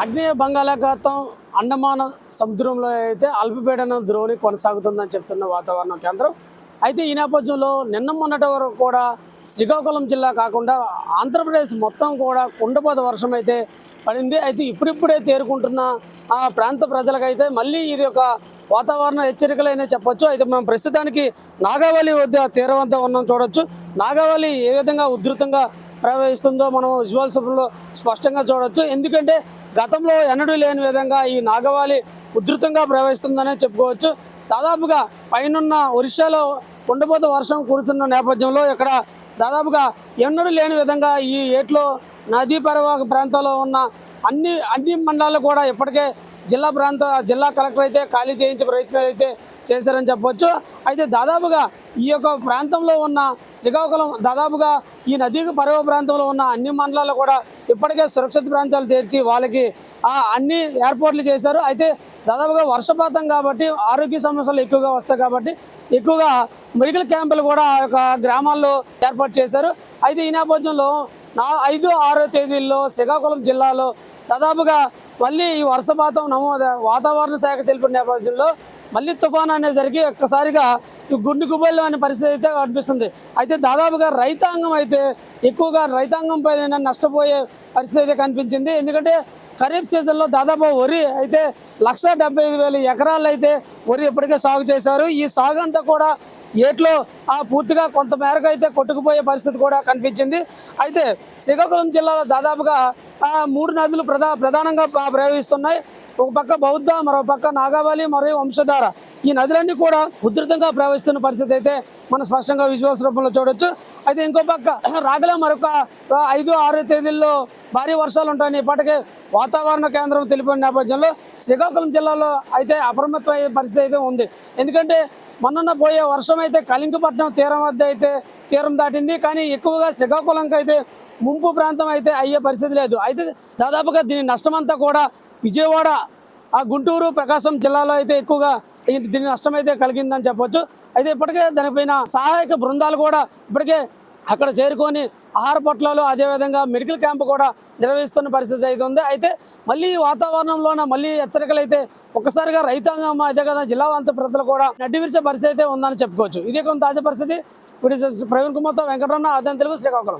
ఆగ్నేయ బంగాళాఖాతం అండమాన సముద్రంలో అయితే అల్పపీడన ద్రోణి కొనసాగుతుందని చెప్తున్న వాతావరణ కేంద్రం. అయితే ఈ నేపథ్యంలో నిన్న మొన్నటి వరకు కూడా శ్రీకాకుళం జిల్లా కాకుండా ఆంధ్రప్రదేశ్ మొత్తం కూడా కుండపోత వర్షం అయితే పడింది. అయితే ఇప్పుడిప్పుడే తేరుకుంటున్న ఆ ప్రాంత ప్రజలకైతే మళ్ళీ ఇది ఒక వాతావరణ హెచ్చరికలైనా చెప్పొచ్చు. అయితే మనం ప్రస్తుతానికి నాగావళి వద్ద తీరం వద్ద ఉన్నాం చూడొచ్చు. నాగావళి ఏ విధంగా ఉధృతంగా ప్రవహిస్తుందో మనం విజువల్స్ స్పష్టంగా చూడవచ్చు ఎందుకంటే గతంలో ఎన్నడూ లేని విధంగా ఈ నాగవాలి ఉధృతంగా ప్రవహిస్తుందనే చెప్పుకోవచ్చు. దాదాపుగా పైనున్న ఒరిస్సాలో కొండపోత వర్షం కురుతున్న నేపథ్యంలో ఇక్కడ దాదాపుగా ఎన్నడూ లేని విధంగా ఈ ఏట్లో నదీ పరివాహక ప్రాంతాల్లో ఉన్న అన్ని అన్ని మండలాలు కూడా ఇప్పటికే జిల్లా ప్రాంత జిల్లా కలెక్టర్ అయితే ఖాళీ చేయించే ప్రయత్నాలు అయితే చేశారని చెప్పొచ్చు అయితే దాదాపుగా ఈ యొక్క ప్రాంతంలో ఉన్న శ్రీకాకుళం దాదాపుగా ఈ నదీకి పర్వ ప్రాంతంలో ఉన్న అన్ని మండలాలు కూడా ఇప్పటికే సురక్షిత ప్రాంతాలు తీర్చి వాళ్ళకి అన్ని ఏర్పాట్లు చేశారు. అయితే దాదాపుగా వర్షపాతం కాబట్టి ఆరోగ్య సమస్యలు ఎక్కువగా వస్తాయి కాబట్టి ఎక్కువగా మెడికల్ క్యాంపులు కూడా ఒక గ్రామాల్లో ఏర్పాటు చేశారు. అయితే ఈ నేపథ్యంలో నా ఐదు ఆరో తేదీల్లో శ్రీకాకుళం జిల్లాలో దాదాపుగా మళ్ళీ ఈ వర్షపాతం నమోద వాతావరణ శాఖ తెలిపిన నేపథ్యంలో మళ్ళీ తుఫాన్ అనేసరికి జరిగి ఒక్కసారిగా ఈ గుండు గుబెళ్ళు అనే పరిస్థితి అయితే కనిపిస్తుంది. అయితే దాదాపుగా రైతాంగం అయితే ఎక్కువగా రైతాంగం పైన నష్టపోయే పరిస్థితి అయితే కనిపించింది. ఎందుకంటే ఖరీఫ్ సీజన్లో దాదాపు వరి అయితే లక్ష డెబ్బై ఐదు వేల ఎకరాలు అయితే వరి ఇప్పటికే సాగు చేశారు. ఈ సాగు అంతా కూడా ఏట్లో ఆ పూర్తిగా కొంత మేరకు అయితే కొట్టుకుపోయే పరిస్థితి కూడా కనిపించింది. అయితే శ్రీకాకుళం జిల్లాలో దాదాపుగా మూడు నదులు ప్రధా ప్రధానంగా ప్రవహిస్తున్నాయి ఒక పక్క బౌద్ధ మరో పక్క నాగావళి మరియు వంశధార. ఈ నదులన్నీ కూడా ఉధృతంగా ప్రవహిస్తున్న పరిస్థితి అయితే మనం స్పష్టంగా విజువల్స్ రూపంలో చూడొచ్చు. అయితే ఇంకో పక్క రాగల మరొక ఐదు ఆరు తేదీల్లో భారీ వర్షాలు ఉంటాయని ఇప్పటికే వాతావరణ కేంద్రం తెలిపిన నేపథ్యంలో శ్రీకాకుళం జిల్లాలో అయితే అప్రమత్తమైన పరిస్థితి అయితే ఉంది. ఎందుకంటే మొన్న పోయే వర్షం అయితే కళింగపట్నం తీరం వద్ద అయితే తీరం దాటింది. కానీ ఎక్కువగా శ్రీకాకుళంకి అయితే ముంపు ప్రాంతం అయితే అయ్యే పరిస్థితి లేదు. అయితే దాదాపుగా దీని నష్టమంతా కూడా విజయవాడ ఆ గుంటూరు ప్రకాశం జిల్లాలో అయితే ఎక్కువగా దీని నష్టం అయితే కలిగిందని చెప్పొచ్చు. అయితే ఇప్పటికే దానిపైన సహాయక బృందాలు కూడా ఇప్పటికే అక్కడ చేరుకొని ఆహార పొట్లాలు అదేవిధంగా మెడికల్ క్యాంపు కూడా నిర్వహిస్తున్న పరిస్థితి అయితే ఉంది. అయితే మళ్ళీ వాతావరణంలోన మళ్ళీ హెచ్చరికలు అయితే ఒక్కసారిగా రైతాంగం అదే కదా జిల్లా అంత ప్రజలు కూడా నడ్డి విరిచే పరిస్థితి అయితే ఉందని చెప్పుకోవచ్చు. ఇదే కొంత తాజా పరిస్థితి. ప్రవీణ్ కుమార్తో వెంకటరమణ అదే తెలుగు శ్రీకాకుళం.